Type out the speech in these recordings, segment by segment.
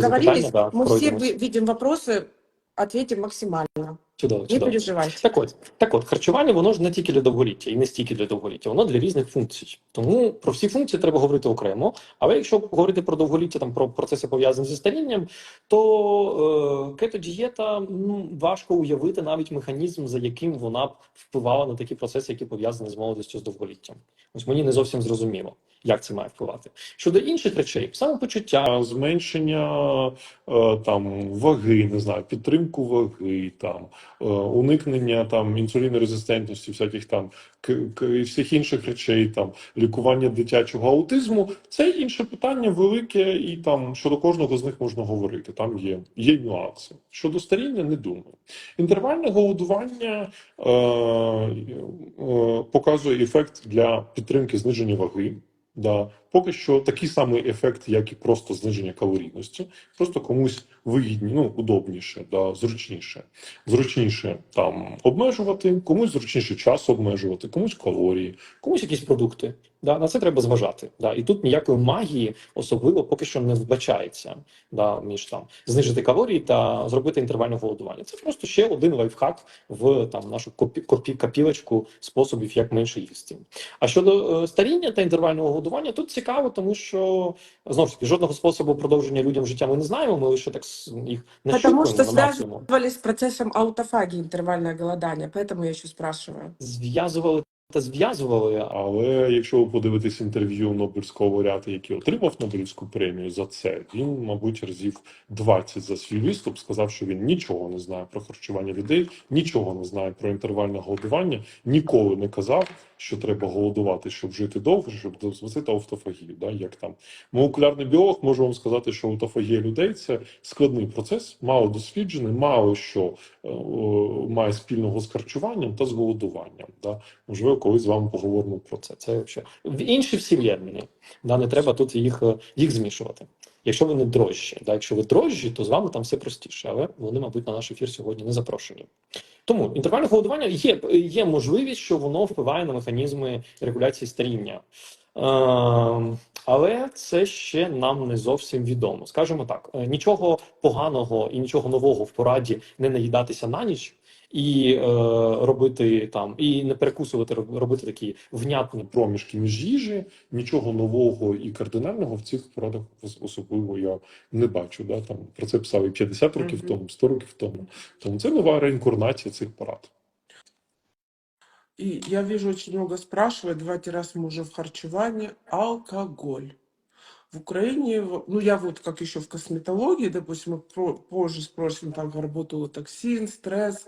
Договорились? да, Мы все видим вопросы, ответим максимально. Чудово, Не чудово. переживайте. Так от, так от, харчування воно ж не тільки для довголіття і не стільки для довголіття, воно для різних функцій. Тому про всі функції треба говорити окремо. Але якщо говорити про довголіття, там про процеси пов'язані зі старінням, то е, кето-дієта ну, важко уявити навіть механізм, за яким вона б впливала на такі процеси, які пов'язані з молодістю з довголіттям. Ось мені не зовсім зрозуміло, як це має впливати. Щодо інших речей, самопочуття, А зменшення е, там ваги, не знаю, підтримку ваги, там е, уникнення там інсулінорезистентності, всяких там і всіх інших речей, там лікування дитячого аутизму. Це інше питання велике, і там щодо кожного з них можна говорити. Там є, є нюанси. Щодо старіння, не думаю. Інтервальне голодування е, е, показує ефект для підтримки зниження ваги. Да, поки що такий самий ефект, як і просто зниження калорійності. Просто комусь вигідні, ну удобніше, да, зручніше. Зручніше там обмежувати, комусь зручніше час обмежувати, комусь калорії. комусь якісь продукти. Да, на це треба зважати. Да. І тут ніякої магії особливо поки що не вбачається. Да, між там знижити калорії та зробити інтервальне голодування. Це просто ще один лайфхак в там нашу копі, копі, копілочку способів, як менше їсти. А щодо е, старіння та інтервального голодування, тут цікаво, тому що знову ж таки жодного способу продовження людям життя ми не знаємо. Ми лише так їх Потому нащупуємо что на максимум. связывали с процессом аутофагии поэтому я ще спрашиваю. Зв'язували та зв'язували, Але якщо ви подивитесь інтерв'ю Нобелівського лауреата, який отримав Нобелівську премію за це, він, мабуть, разів 20 за свій виступ сказав, що він нічого не знає про харчування людей, нічого не знає про інтервальне голодування, ніколи не казав, що треба голодувати, щоб жити довше, щоб дозвести автофагію. Да, як там молекулярний біолог може вам сказати, що автофагія людей це складний процес, мало досліджений, мало що е, е, має спільного з харчуванням та з голодуванням. Да. Можливо, колись з вами поговоримо про це. це. Вообще інші вселенні. Да, не треба тут їх, е, їх змішувати. Якщо ви не дрожжі, да, якщо ви дрожжі, то з вами там все простіше, але вони, мабуть, на наш ефір сьогодні не запрошені. Тому інтервальне голодування є, є можливість, що воно впливає на механізми регуляції старіння. Е, але це ще нам не зовсім відомо. Скажімо так, е, нічого поганого і нічого нового в пораді не наїдатися на ніч і е, робити там, і не перекусувати, робити такі внятні проміжки між їжі, нічого нового і кардинального в цих порадах особливо я не бачу. Да? Там про це писали 50 років Мгм. тому, 100 років тому. Тому це нова реінкарнація цих порад. И я вижу, очень много спрашивают, давайте раз мы уже в харчевании, алкоголь. В Украине, ну я вот как еще в косметологии, допустим, мы позже спросим, там работал токсин, стресс,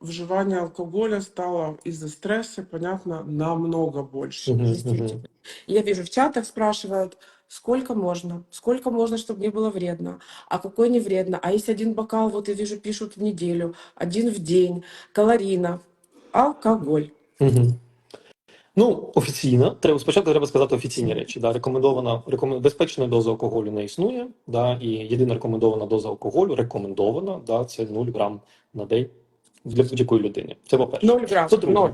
вживание алкоголя стало из-за стресса, понятно, намного больше. Я вижу, в чатах спрашивают, сколько можно, сколько можно, чтобы не было вредно, а какой не вредно, а если один бокал, вот я вижу, пишут в неделю, один в день, калорийно, алкоголь. Угу. Ну, офіційно, треба спочатку треба сказати офіційні речі. Да, рекомендована рекомен... безпечної дози алкоголю не існує. Да, і єдина рекомендована доза алкоголю рекомендована, да, це 0 грам на день для будь-якої людини. Це по-перше. 0 грамм, По-друге, 0.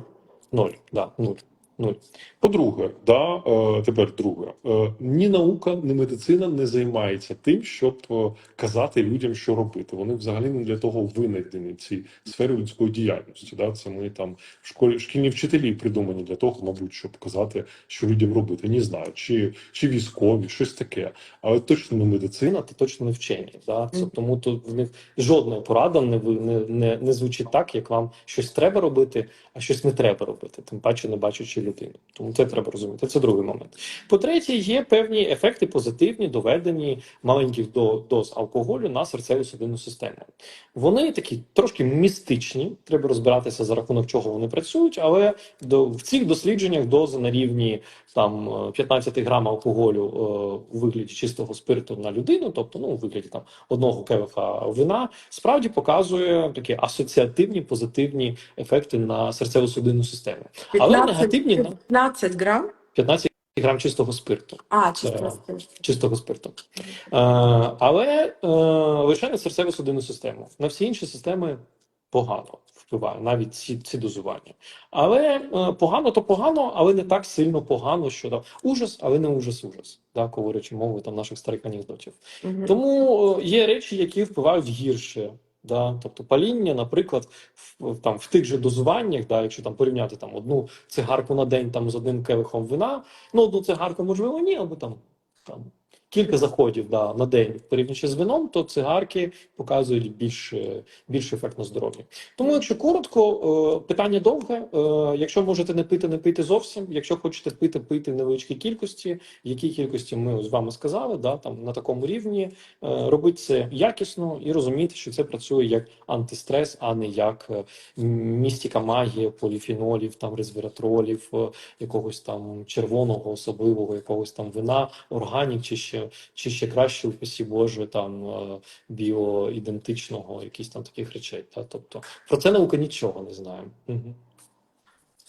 Ноль, да, нуль. Нуль. По-друге, да, е, тепер друге, е, ні наука, ні медицина не займається тим, щоб е, казати людям, що робити. Вони взагалі не для того винайдені в цій сфері людської діяльності. Да? Це ми там в школі шкільні вчителі придумані для того, мабуть, щоб казати, що людям робити. Не знаю, чи, чи військові, щось таке, але точно не медицина. Це точно не вчені. Да? Це, тому тут в них жодна порада не, не, не, не звучить так, як вам щось треба робити, а щось не треба робити, тим паче не бачачи людину. Тому це треба розуміти. Це другий момент. По-третє, є певні ефекти позитивні, доведені маленьких до, доз алкоголю на серцеву судинну систему. Вони такі трошки містичні, треба розбиратися за рахунок чого вони працюють, але до, в цих дослідженнях дози на рівні там е, 15 грам алкоголю е, у вигляді чистого спирту на людину, тобто ну у вигляді там одного келиха вина, справді показує такі асоціативні позитивні ефекти на серцево-судинну систему. Але негативні на 15 грамм? 15 грам чистого спирту. А, Це- чисто спирт. Чистого спирту. Е, але е, лише на серцево-судинну систему. На всі інші системи погано впливає, навіть ці, ці дозування. Але е, погано то погано, але не так сильно погано, що там ужас, але не ужас, ужас, да, говорячи мовою там наших старих анекдотів. Мгм. Тому е, є речі, які впливають гірше. Да? Тобто паління, наприклад, в, там, в тих же дозуваннях, да, якщо там порівняти там, одну цигарку на день там, з одним келихом вина, ну одну цигарку, можливо, ні, або там, там кілька заходів да, на день порівнюючи з вином, то цигарки показують більш, е, більш ефект на здоров'я. Тому, якщо коротко, е, питання довге. Е, Якщо можете не пити, не пити зовсім. Якщо хочете пити, пити в невеличкій кількості, в якій кількості ми з вами сказали, да, там на такому рівні робити це якісно і розуміти, що це працює як антистрес, а не як містика магія, поліфенолів, там резвератролів, якогось там червоного, особливого, якогось там вина, органік, чи ще, чи ще краще, упасі Боже, там е, біоідентичного, якісь там таких речей. Та? Тобто про це наука нічого не знає. Угу.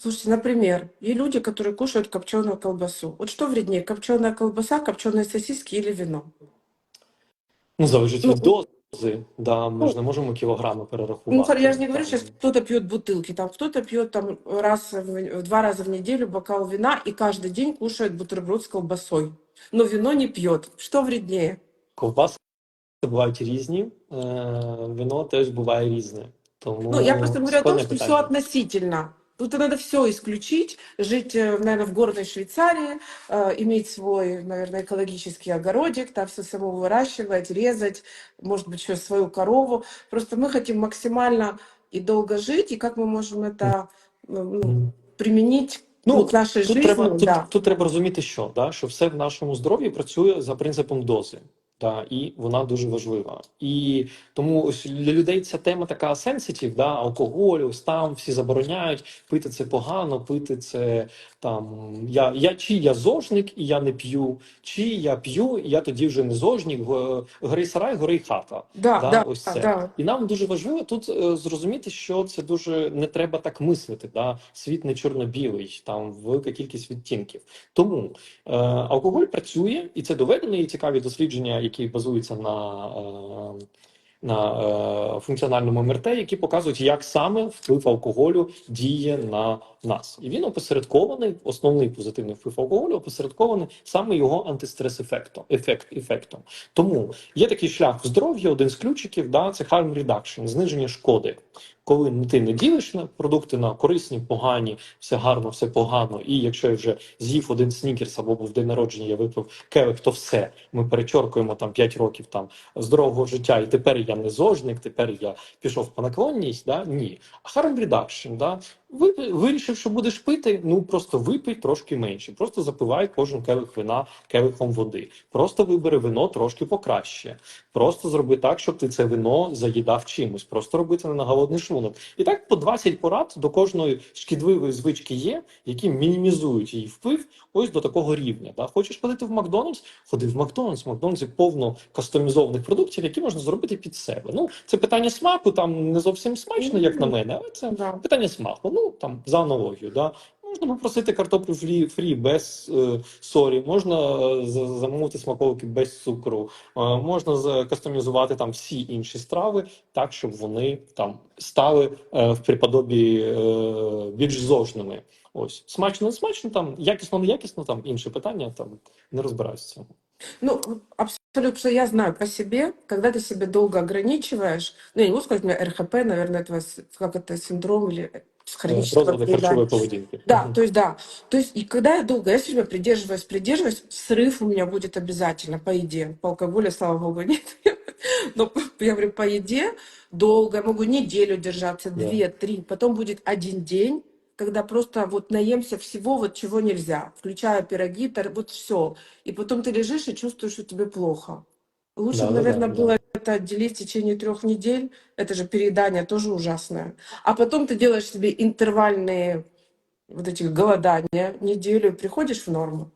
Слушайте, например, и люди, которые кушают копченую колбасу. Вот что вреднее, копченая колбаса, копченые сосиски или вино? Ну, залежить Ну, від дози. Да, ми ж не можемо кілограми перерахувати. Ну, я же не говорю, Там, сейчас кто-то пьет бутылки, там кто-то пьет там раз в, два раза в неделю бокал вина и каждый день кушает бутерброд с колбасой. Но вино не пьет. Что вреднее? Ковбаси бувають різні, е, вино теж буває різне. Тому Ну, я просто говорю о том, складне что все питання. относительно. Тут надо все исключить, жить, наверное, в горной Швейцарии, э, иметь свой, наверное, экологический огородик, там все само выращивать, резать, может быть, еще свою корову. Просто мы хотим максимально и долго жить, и как мы можем это ну, Мгм. применить Ну, тут к Тут жизни. треба, тут, да. тут треба розуміти, що, да, що все в нашому здоров'ї працює за принципом дози. Да, і вона дуже важлива. І тому ось для людей ця тема така сенситив, да, алкоголь, ось там всі забороняють, пити це погано, пити це там. Я, я чи я зожник і я не п'ю, чи я п'ю, і я тоді вже не зожник, гори сарай, гори хата. Да, Да, да, ось це. да. І нам дуже важливо тут е, зрозуміти, що це дуже не треба так мислити. Да? Світ не чорно-білий, там велика кількість відтінків. Тому е, алкоголь працює, і це доведено, і цікаві дослідження, які базуються на. Е, на е, функціональному МРТ, які показують, як саме вплив алкоголю діє на нас, і він опосередкований. Основний позитивний вплив алкоголю опосередкований саме його антистрес ефектом. Ефект ефектом. Тому є такий шлях в здоров'я, один з ключиків, да, це harm reduction, зниження шкоди. Коли ти не ділиш на продукти на корисні, погані, все гарно, все погано. І якщо я вже з'їв один снікерс або був день народження, я випив келих, то все. Ми перечоркуємо там 5 років там здорового життя, і тепер я не зожник, тепер я пішов по наклонність. Да? Ні. А harm reduction, да? Ви вирішив, що будеш пити, ну просто випий трошки менше. Просто запивай кожен келих вина келихом води. Просто вибери вино трошки покраще. Просто зроби так, щоб ти це вино заїдав чимось. Просто роби це не на голодний шлунок. І так по 20 порад до кожної шкідливої звички є, які мінімізують її вплив ось до такого рівня. Да? Хочеш ходити в Макдональдс? Ходи в Макдональдс. В Макдональдсі повно кастомізованих продуктів, які можна зробити під себе. Ну це питання смаку, там не зовсім смачно, як на мене, але це питання смаку. Ну там за аналогію, да. Можна попросити картоплю фрі, фрі без е, солі, можна е, за- замовити смаколики без цукру, е, можна закастомізувати там всі інші страви так, щоб вони там стали е, в приподобі е, більш зожними. Ось смачно, не смачно, там якісно, не якісно, там інше питання, там не розбираюся в цьому. Ну, абсолютно, что я знаю по себе, когда ты себя долго ограничиваешь, ну, я не могу сказать, у меня РХП, наверное, это вас- как это, синдром или Е, хронического Розлади переедания. поведінки. Да, то есть да. То есть и когда я долго, я себя придерживаюсь, придерживаюсь, срыв у меня будет обязательно по еде. По алкоголю, слава богу, нет. Но я говорю, по еде долго, я могу неделю держаться, Да. две, три. Потом будет один день, когда просто вот наемся всего, вот чего нельзя, включая пироги, вот все. И потом ты лежишь и чувствуешь, что тебе плохо. Лучше, бы, Да-да-да, наверное, да. было это отделить в течение трех недель. Это же переедание тоже ужасное. А потом ты делаешь себе интервальные вот эти голодания неделю, и приходишь в норму.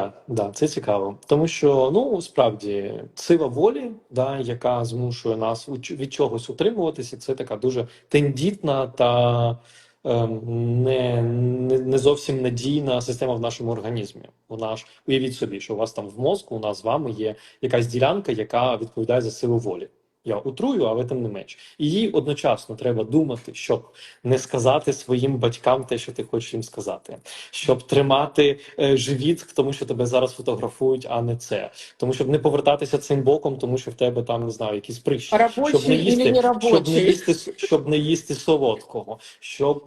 Так, да, це цікаво, тому що ну справді сила волі, да, яка змушує нас у- від чогось утримуватися, це така дуже тендітна та ем, не, не, не зовсім надійна система в нашому організмі. Вона ж уявіть собі, що у вас там в мозку, у нас з вами є якась ділянка, яка відповідає за силу волі. Я утрую, але тим не менш. І їй одночасно треба думати, щоб не сказати своїм батькам те, що ти хочеш їм сказати, щоб тримати е, живіт, тому що тебе зараз фотографують, а не це. Тому щоб не повертатися цим боком, тому що в тебе там не знаю, якісь прищі, Рабочий щоб не їсти, не щоб не їсти, щоб не їсти солодкого, щоб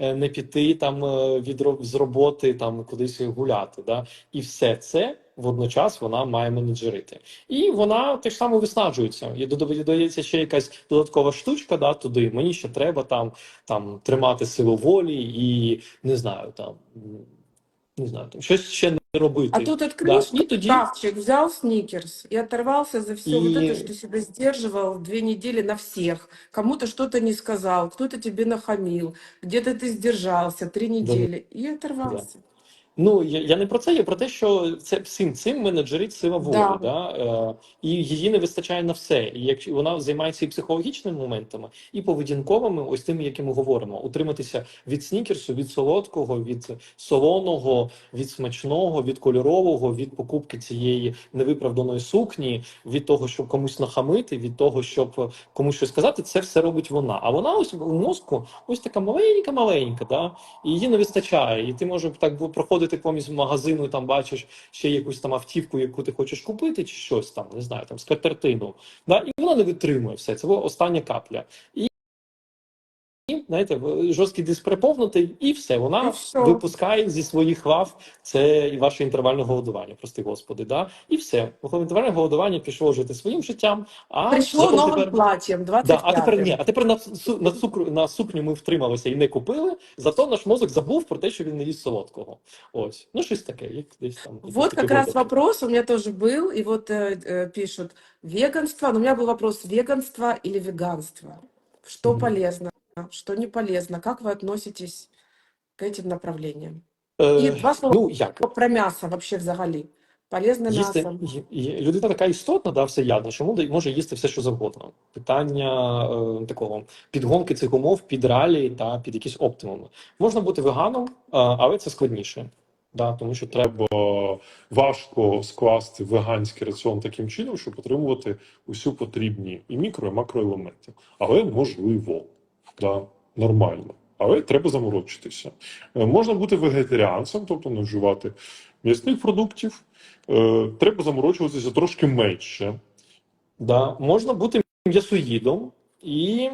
е, не піти там е, від з роботи там кудись гуляти. Да? І все це водночас вона має менеджерити. І вона теж само виснажується. І дода- додається ще якась додаткова штучка, да, туди. Мені ще треба там, там тримати силу волі і не знаю, там м, не знаю, там щось ще не робити. А тут да. открыл І тоді шкафчик, взял сникерс и оторвался за все вот И- это, что себя сдерживал две недели на всех. Кому-то что-то не сказал, кто-то тебе нахамил, где-то ты сдержался три недели и оторвался. Ну, я, я не про це, я про те, що це всім цим менеджерить сила волі, Да. да. Е, і її не вистачає на все. І якщо вона займається і психологічними моментами, і поведінковими, ось тими, які ми говоримо, утриматися від снікерсу, від солодкого, від солоного, від смачного, від кольорового, від покупки цієї невиправданої сукні, від того, щоб комусь нахамити, від того, щоб комусь щось сказати, це все робить вона. А вона ось у мозку ось така маленька, маленька, да і її не вистачає. І ти може так бу- проходити поміж магазину, там бачиш ще якусь там автівку, яку ти хочеш купити, чи щось там, не знаю, там скатертину. Да? І вона не витримує все. Це була остання капля. І знаєте, в- жорсткий диск переповнутий, і все. Вона І все. випускає зі своїх лав це і ваше інтервальне голодування, прости господи. Да? І все. Інтервальне голодування пішло жити своїм життям. А Пришло зато новым тепер... платьем, 25 Да, а тепер ні, а тепер на, су- на, цукру, на сукню ми втрималися і не купили, зато наш мозок забув про те, що він не їсть солодкого. Ось. Ну, щось таке, як десь там. якісь Вот такі как раз випадки. вопрос у меня тоже был, и вот э, э, пишут, веганство, но у меня был вопрос, веганство или веганство? Что Мгм. полезно, Что не полезно, как вы относитесь к этим направлениям? Е, І два слова ну, як? Про мясо вообще взагалі. Полезне Їсти, мясо. ї- ї- людина така істотна, да, всеядна, що може- може їсти все, що завгодно. Питання е, такого підгонки цих умов під реалії та під якісь оптимуми. Можна бути веганом, е, але це складніше. Да, тому що Треба важко скласти веганський раціон таким чином, щоб отримувати усю потрібні і мікро, і макроелементи. Але можливо, да, нормально. Але треба заморочитися. Е, Можна бути вегетаріанцем, тобто не вживати м'ясних продуктів. Е, Треба заморочуватися трошки менше. Да, можна бути м'ясоїдом, і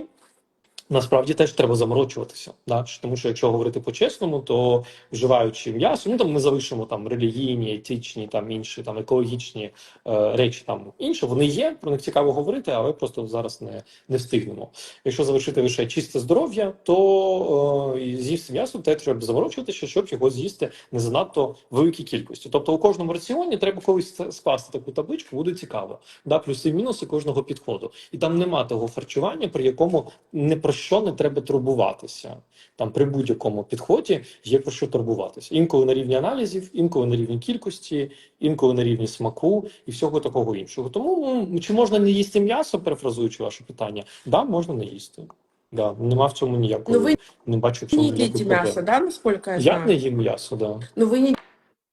насправді теж треба заморочуватися. Да? Тому що якщо говорити по-чесному, то вживаючи м'ясо, ну там ми залишимо там релігійні, етичні, там інші там екологічні е, речі, там інше, вони є, про них цікаво говорити, але просто зараз не, не встигнемо. Якщо залишити лише чисте здоров'я, то е, з'їсти м'ясо, те треба заморочуватися, щоб його з'їсти не занадто великій кількості. Тобто у кожному раціоні треба колись скласти таку табличку, буде цікаво. Да, плюси і мінуси кожного підходу. І там нема того харчування, при якому не про що не треба турбуватися. Там при будь-якому підході є про що турбуватися. Інколи на рівні аналізів, інколи на рівні кількості, інколи на рівні смаку і всього такого іншого. Тому ну, чи можна не їсти м'ясо, перефразуючи ваше питання? Да, можна не їсти. Да, нема в цьому ніякої, Ну, ви не бачу в цьому Не ніякої едите проблеми. мясо, да, насколько я, Я знаю? не їм м'ясо, да. Но вы не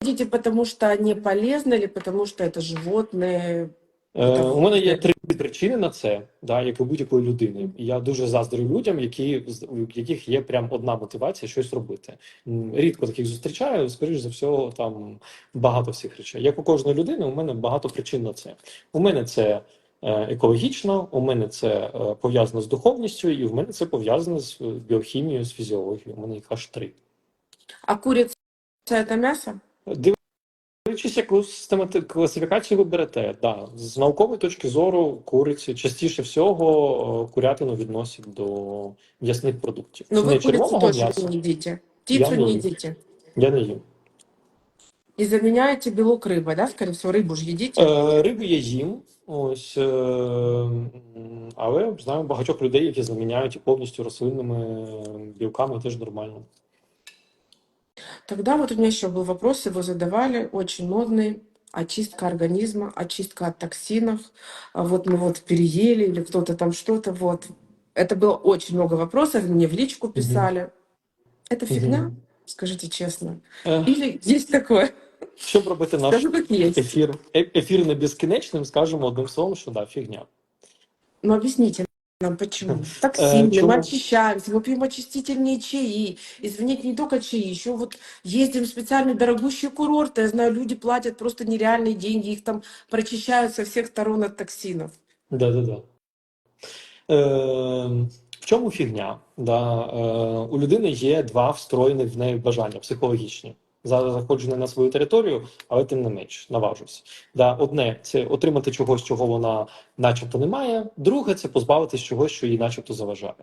едите, потому что не полезно или потому что это животные? Е, у мене є три причини на це, да, як у будь-якої людини. Я дуже заздрю людям, які у яких є прям одна мотивація щось робити. Рідко таких зустрічаю, скоріш за все, там багато всіх речей. Як у кожної людини, у мене багато причин на це. У мене це е, екологічно, у мене це е, пов'язано з духовністю, і в мене це пов'язано з біохімією, з фізіологією. У мене їх аж три. А курица это мясо? Дивлячись, яку системати класифікацію ви берете, да. з наукової точки зору куриці частіше всього е, курятину відносять до м'ясних продуктів. Но не вы курицу червоного точно м'яса. не едите. Я Птицу не не ем. едите. Я не їм. И заменяете белок рыбой, да, скорее всего, рыбу же едите? Е, рибу я їм, ось, е, м, але знаю багатьох людей, які заміняють повністю рослинними білками, теж нормально. Тогда вот у меня еще был вопрос, его задавали, очень модный. Очистка организма, очистка от токсинов. А Вот мы вот переели или кто-то там что-то вот. Это было очень много вопросов, мне в личку писали. Это фигня, Мгм. скажите честно. Е, Или есть такое? Щоб робити наш Скажу, как есть. ефір, е- ефір не безкінечним, скажемо одним словом, що да, фігня. Ну, объясните нам, почему. Токсины, чему? мы очищаемся, мы пьем очистительные чаи. Извините, не только чаи, еще вот ездим в специальные дорогущие курорты. Я знаю, люди платят просто нереальные деньги, их там прочищают со всех сторон от токсинов. Да, да, да. Е, в чому фігня? Да, е, у людини є два встроєних в неї бажання психологічні. Не на свою територію, але тим не менш наважусь. Да, одне це отримати чогось, чого вона начебто не має. Друге це позбавитись чогось, що їй начебто заважає.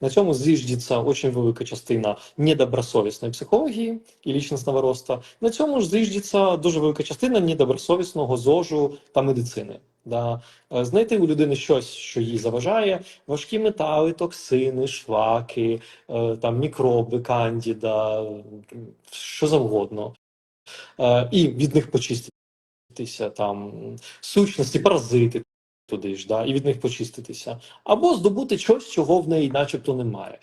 На цьому зіждеться дуже велика частина недобросовісної психології і лічностного росту. На цьому ж зіждеться дуже велика частина недобросовісного зожу та медицини. Да. Е, Знайти у людини щось, що їй заважає, важкі метали, токсини, шлаки, е, там мікроби, кандіда, що завгодно, Е, і від них почиститися, там сущності, паразити туди ж, да, і від них почиститися, або здобути щось, чого в неї, начебто, немає.